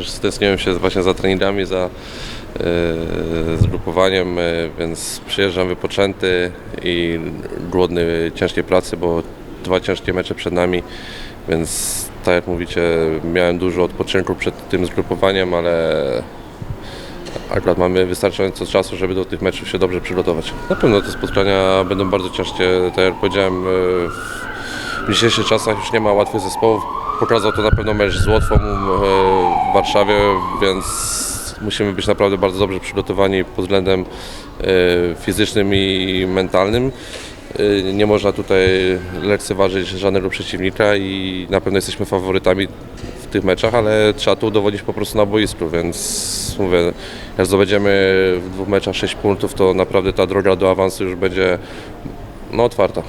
już stęskniłem się właśnie za treningami, za e, zgrupowaniem, e, więc przyjeżdżam wypoczęty i głodny ciężkiej pracy, bo dwa ciężkie mecze przed nami, więc tak jak mówicie, miałem dużo odpoczynku przed tym zgrupowaniem, ale akurat mamy wystarczająco czasu, żeby do tych meczów się dobrze przygotować. Na pewno te spotkania będą bardzo ciężkie, tak jak powiedziałem, e, w dzisiejszych czasach już nie ma łatwych zespołów. Pokazał to na pewno mecz z Łotwą w Warszawie, więc musimy być naprawdę bardzo dobrze przygotowani pod względem e, fizycznym i mentalnym. E, Nie można tutaj lekceważyć żadnego przeciwnika i na pewno jesteśmy faworytami w tych meczach, ale trzeba to udowodnić po prostu na boisku, więc mówię, jak zdobędziemy w dwóch meczach 6 punktów, to naprawdę ta droga do awansu już będzie no, otwarta.